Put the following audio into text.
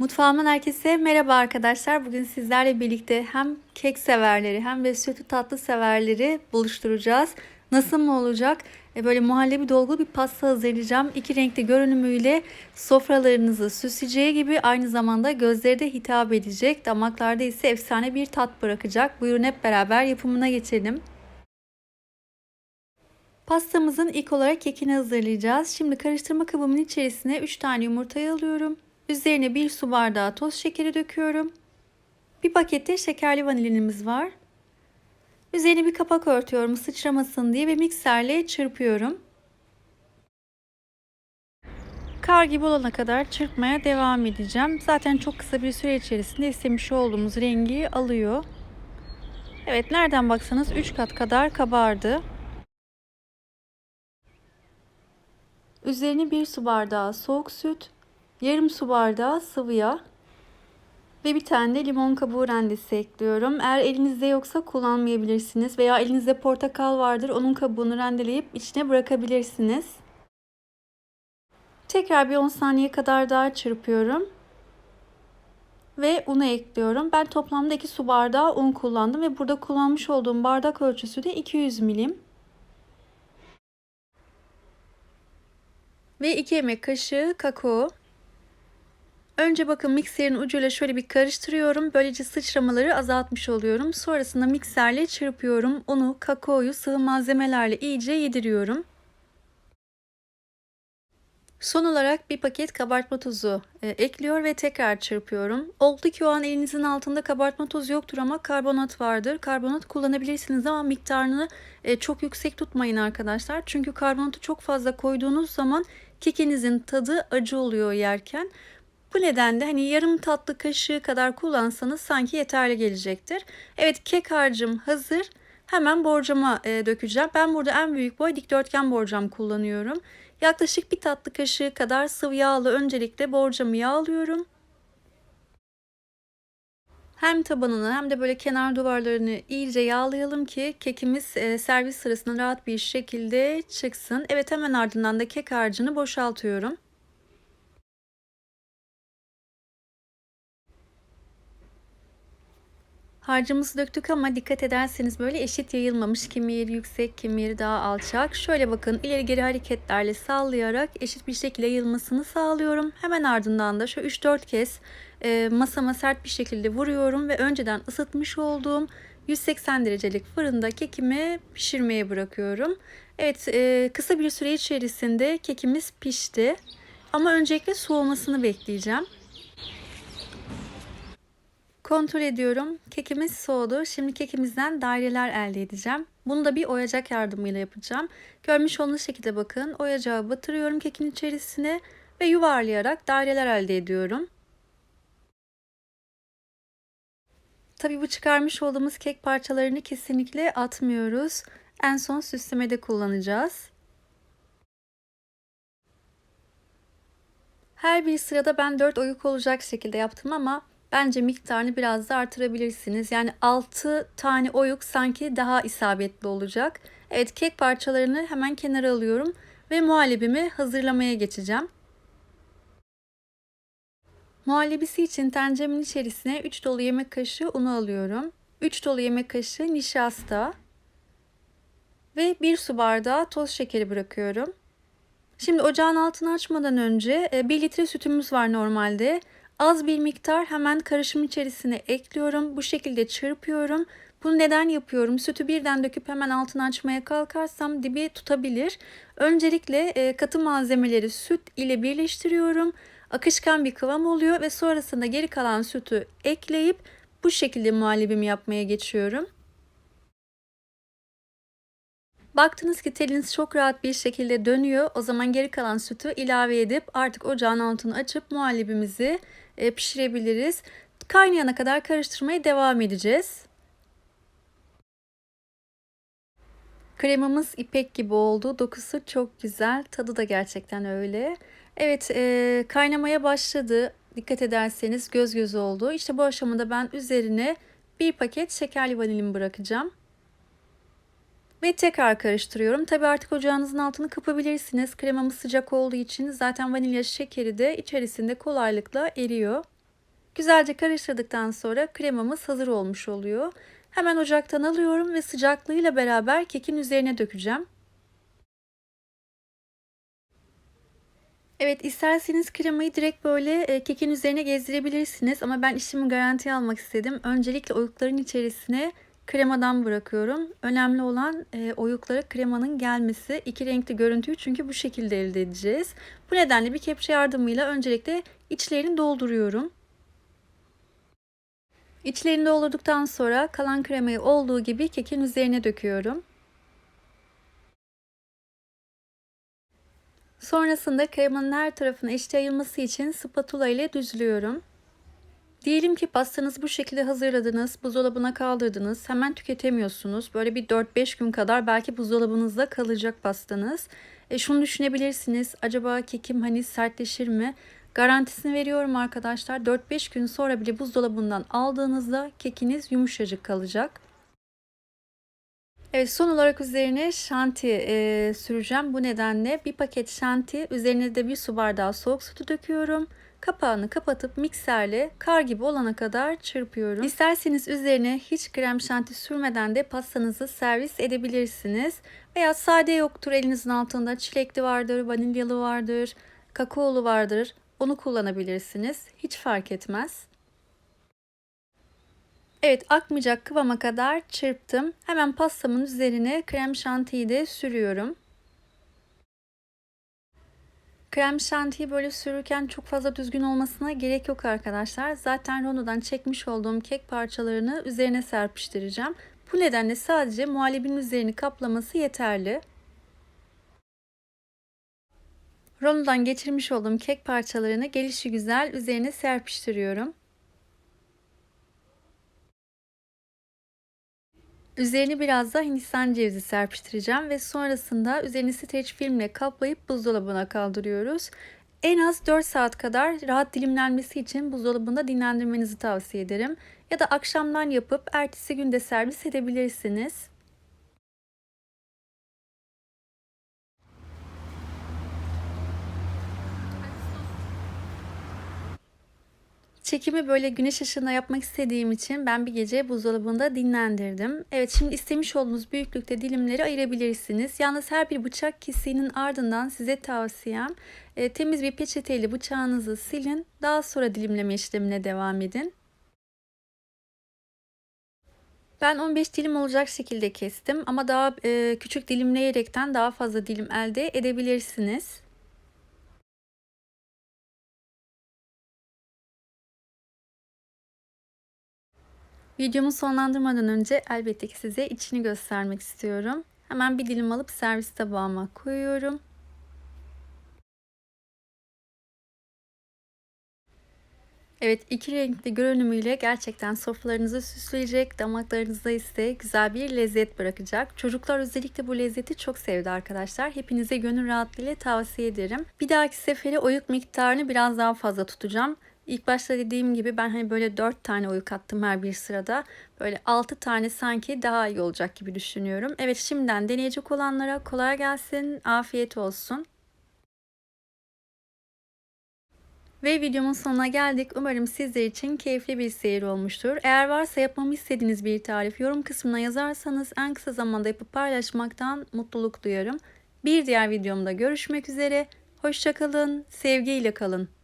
Mutfağımdan herkese merhaba arkadaşlar. Bugün sizlerle birlikte hem kek severleri hem de sütlü tatlı severleri buluşturacağız. Nasıl mı olacak? E böyle muhallebi dolgu bir pasta hazırlayacağım. İki renkli görünümüyle sofralarınızı süsleyeceği gibi aynı zamanda gözlere de hitap edecek. Damaklarda ise efsane bir tat bırakacak. Buyurun hep beraber yapımına geçelim. Pastamızın ilk olarak kekini hazırlayacağız. Şimdi karıştırma kabımın içerisine 3 tane yumurtayı alıyorum. Üzerine 1 su bardağı toz şekeri döküyorum. Bir pakette şekerli vanilinimiz var. Üzerine bir kapak örtüyorum sıçramasın diye ve mikserle çırpıyorum. Kar gibi olana kadar çırpmaya devam edeceğim. Zaten çok kısa bir süre içerisinde istemiş olduğumuz rengi alıyor. Evet nereden baksanız 3 kat kadar kabardı. Üzerine 1 su bardağı soğuk süt, yarım su bardağı sıvı yağ ve bir tane de limon kabuğu rendesi ekliyorum. Eğer elinizde yoksa kullanmayabilirsiniz veya elinizde portakal vardır onun kabuğunu rendeleyip içine bırakabilirsiniz. Tekrar bir 10 saniye kadar daha çırpıyorum. Ve unu ekliyorum. Ben toplamda 2 su bardağı un kullandım ve burada kullanmış olduğum bardak ölçüsü de 200 milim. Ve 2 yemek kaşığı kakao. Önce bakın mikserin ucuyla şöyle bir karıştırıyorum. Böylece sıçramaları azaltmış oluyorum. Sonrasında mikserle çırpıyorum. Unu, kakaoyu sıvı malzemelerle iyice yediriyorum. Son olarak bir paket kabartma tozu e, ekliyor ve tekrar çırpıyorum. Oldu ki o an elinizin altında kabartma tozu yoktur ama karbonat vardır. Karbonat kullanabilirsiniz ama miktarını e, çok yüksek tutmayın arkadaşlar. Çünkü karbonatı çok fazla koyduğunuz zaman kekinizin tadı acı oluyor yerken. Bu nedenle hani yarım tatlı kaşığı kadar kullansanız sanki yeterli gelecektir. Evet kek harcım hazır. Hemen borcama e, dökeceğim. Ben burada en büyük boy dikdörtgen borcam kullanıyorum. Yaklaşık bir tatlı kaşığı kadar sıvı yağlı öncelikle borcamı yağlıyorum. Hem tabanını hem de böyle kenar duvarlarını iyice yağlayalım ki kekimiz e, servis sırasında rahat bir şekilde çıksın. Evet hemen ardından da kek harcını boşaltıyorum. Harcımızı döktük ama dikkat ederseniz böyle eşit yayılmamış. Kimi yeri yüksek, kimi yeri daha alçak. Şöyle bakın ileri geri hareketlerle sallayarak eşit bir şekilde yayılmasını sağlıyorum. Hemen ardından da şu 3-4 kez e, masama sert bir şekilde vuruyorum ve önceden ısıtmış olduğum 180 derecelik fırında kekimi pişirmeye bırakıyorum. Evet e, kısa bir süre içerisinde kekimiz pişti. Ama öncelikle soğumasını bekleyeceğim. Kontrol ediyorum. Kekimiz soğudu. Şimdi kekimizden daireler elde edeceğim. Bunu da bir oyacak yardımıyla yapacağım. Görmüş olduğunuz şekilde bakın. Oyacağı batırıyorum kekin içerisine ve yuvarlayarak daireler elde ediyorum. Tabi bu çıkarmış olduğumuz kek parçalarını kesinlikle atmıyoruz. En son süslemede kullanacağız. Her bir sırada ben 4 oyuk olacak şekilde yaptım ama Bence miktarını biraz da artırabilirsiniz. Yani 6 tane oyuk sanki daha isabetli olacak. Evet kek parçalarını hemen kenara alıyorum ve muhallebimi hazırlamaya geçeceğim. Muhallebisi için tenceremin içerisine 3 dolu yemek kaşığı unu alıyorum. 3 dolu yemek kaşığı nişasta ve 1 su bardağı toz şekeri bırakıyorum. Şimdi ocağın altını açmadan önce 1 e, litre sütümüz var normalde. Az bir miktar hemen karışım içerisine ekliyorum. Bu şekilde çırpıyorum. Bunu neden yapıyorum? Sütü birden döküp hemen altını açmaya kalkarsam dibi tutabilir. Öncelikle e, katı malzemeleri süt ile birleştiriyorum. Akışkan bir kıvam oluyor ve sonrasında geri kalan sütü ekleyip bu şekilde muhallebimi yapmaya geçiyorum. Baktınız ki teliniz çok rahat bir şekilde dönüyor. O zaman geri kalan sütü ilave edip artık ocağın altını açıp muhallebimizi pişirebiliriz. Kaynayana kadar karıştırmaya devam edeceğiz. Kremamız ipek gibi oldu. Dokusu çok güzel. Tadı da gerçekten öyle. Evet e, kaynamaya başladı. Dikkat ederseniz göz göz oldu. İşte bu aşamada ben üzerine bir paket şekerli vanilin bırakacağım. Ve tekrar karıştırıyorum. Tabi artık ocağınızın altını kapabilirsiniz. Kremamız sıcak olduğu için zaten vanilya şekeri de içerisinde kolaylıkla eriyor. Güzelce karıştırdıktan sonra kremamız hazır olmuş oluyor. Hemen ocaktan alıyorum ve sıcaklığıyla beraber kekin üzerine dökeceğim. Evet isterseniz kremayı direkt böyle e, kekin üzerine gezdirebilirsiniz ama ben işimi garantiye almak istedim. Öncelikle oyukların içerisine kremadan bırakıyorum. Önemli olan e, oyuklara kremanın gelmesi. iki renkli görüntüyü çünkü bu şekilde elde edeceğiz. Bu nedenle bir kepçe yardımıyla öncelikle içlerini dolduruyorum. İçlerini doldurduktan sonra kalan kremayı olduğu gibi kekin üzerine döküyorum. Sonrasında kremanın her tarafına eşit yayılması için spatula ile düzlüyorum. Diyelim ki pastanızı bu şekilde hazırladınız, buzdolabına kaldırdınız, hemen tüketemiyorsunuz. Böyle bir 4-5 gün kadar belki buzdolabınızda kalacak pastanız. E şunu düşünebilirsiniz, acaba kekim hani sertleşir mi? Garantisini veriyorum arkadaşlar. 4-5 gün sonra bile buzdolabından aldığınızda kekiniz yumuşacık kalacak. Evet son olarak üzerine şanti e, süreceğim. Bu nedenle bir paket şanti üzerine de bir su bardağı soğuk sütü döküyorum. Kapağını kapatıp mikserle kar gibi olana kadar çırpıyorum. İsterseniz üzerine hiç krem şanti sürmeden de pastanızı servis edebilirsiniz. Veya sade yoktur elinizin altında çilekli vardır, vanilyalı vardır, kakaolu vardır. Onu kullanabilirsiniz. Hiç fark etmez. Evet akmayacak kıvama kadar çırptım. Hemen pastamın üzerine krem şantiyi de sürüyorum. Krem şantiyi böyle sürürken çok fazla düzgün olmasına gerek yok arkadaşlar. Zaten rondodan çekmiş olduğum kek parçalarını üzerine serpiştireceğim. Bu nedenle sadece muhallebinin üzerini kaplaması yeterli. Rondodan geçirmiş olduğum kek parçalarını gelişi güzel üzerine serpiştiriyorum. Üzerini biraz da hindistan cevizi serpiştireceğim ve sonrasında üzerini streç filmle kaplayıp buzdolabına kaldırıyoruz. En az 4 saat kadar rahat dilimlenmesi için buzdolabında dinlendirmenizi tavsiye ederim. Ya da akşamdan yapıp ertesi günde servis edebilirsiniz. Çekimi böyle güneş ışığında yapmak istediğim için ben bir gece buzdolabında dinlendirdim. Evet şimdi istemiş olduğunuz büyüklükte dilimleri ayırabilirsiniz. Yalnız her bir bıçak kesiğinin ardından size tavsiyem e, temiz bir peçeteyle bıçağınızı silin. Daha sonra dilimleme işlemine devam edin. Ben 15 dilim olacak şekilde kestim ama daha e, küçük dilimleyerekten daha fazla dilim elde edebilirsiniz. Videomu sonlandırmadan önce elbette ki size içini göstermek istiyorum. Hemen bir dilim alıp servis tabağıma koyuyorum. Evet iki renkli görünümüyle gerçekten sofralarınızı süsleyecek, damaklarınızda ise güzel bir lezzet bırakacak. Çocuklar özellikle bu lezzeti çok sevdi arkadaşlar. Hepinize gönül rahatlığıyla tavsiye ederim. Bir dahaki sefere oyuk miktarını biraz daha fazla tutacağım. İlk başta dediğim gibi ben hani böyle 4 tane oyuk attım her bir sırada. Böyle 6 tane sanki daha iyi olacak gibi düşünüyorum. Evet şimdiden deneyecek olanlara kolay gelsin. Afiyet olsun. Ve videomun sonuna geldik. Umarım sizler için keyifli bir seyir olmuştur. Eğer varsa yapmamı istediğiniz bir tarif yorum kısmına yazarsanız en kısa zamanda yapıp paylaşmaktan mutluluk duyarım. Bir diğer videomda görüşmek üzere. Hoşçakalın, sevgiyle kalın.